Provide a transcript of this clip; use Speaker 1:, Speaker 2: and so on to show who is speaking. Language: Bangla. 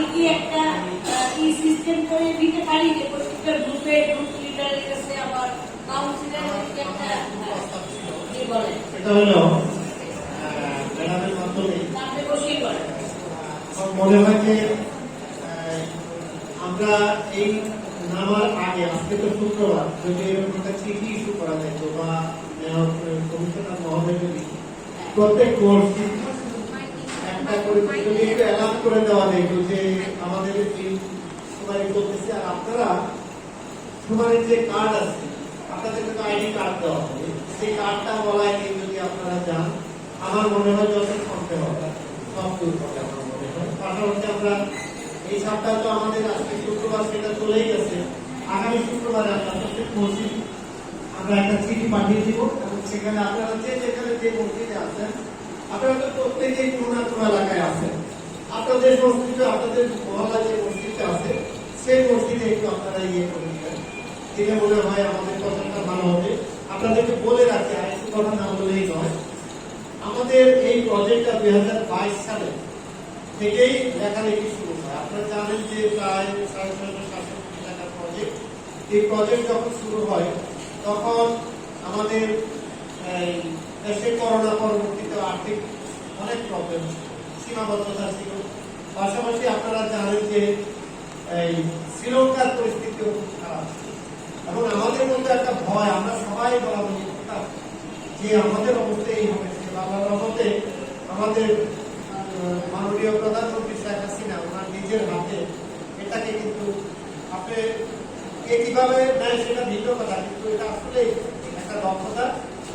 Speaker 1: একটা ই সিস্টেম করে দিতে পারি যে প্রত্যেকটা গ্রুপে গ্রুপ লিডারের কাছে আবার একটা কি বলে?
Speaker 2: এটা হলো ম্যাডামের মাধ্যমে।
Speaker 1: আপনি বসেই বলেন
Speaker 2: মনে হয় যে আমরা এই নামার আগে আজকে তো শুক্রবার যদি এরকম একটা চিঠি ইস্যু করা যেত বা কমিশনার মহোদয় যদি প্রত্যেক কোর্স এই আর আপনারা তো আমাদের আজকে শুক্রবার, সেটা চলেই গেছে। আগামী শুক্রবারে আমরা প্রত্যেক মসজিদ আমরা একটা চিঠি পাঠিয়ে দিব এবং সেখানে আপনারা যে যেখানে যে মসজিদে আছেন আপনারা তো প্রত্যেকেই কোনো এলাকায় আছেন। আপনাদের মসজিদে আপনাদের মহল্লা যে মসজিদটা আছে, সেই মসজিদে একটু আপনারা ইয়ে করে দিবেন। দিলে মনে হয় আমাদের কথাটা ভালো হবে। আপনাদেরকে বলে রাখি আরেকটু কথা না বলেই নয়, আমাদের এই প্রজেক্টটা দুই হাজার বাইশ সালে থেকেই লেখালেখি শুরু হয়। আপনারা জানেন যে প্রায় সাড়ে ছয়শো সাতশো কোটি টাকার প্রজেক্ট। এই প্রজেক্ট যখন শুরু হয়, তখন আমাদের দেশে করোনা পরবর্তীতে আর্থিক অনেক প্রবলেম সীমাবদ্ধতা ছিল পাশাপাশি আপনারা জানেন যে, এই শ্রীলঙ্কার পরিস্থিতিও খারাপ। এবং আমাদের মধ্যে একটা ভয়, আমরা সবাই বলা বলি যে আমাদের অবস্থা হবে। বাংলার রহমতে আমাদের মাননীয় প্রধানমন্ত্রী শেখ হাসিনা, ওনার নিজের হাতে এটাকে কিন্তু আপনি কে কীভাবে নেয় সেটা ভিন্ন কথা, কিন্তু এটা আসলে একটা দক্ষতা।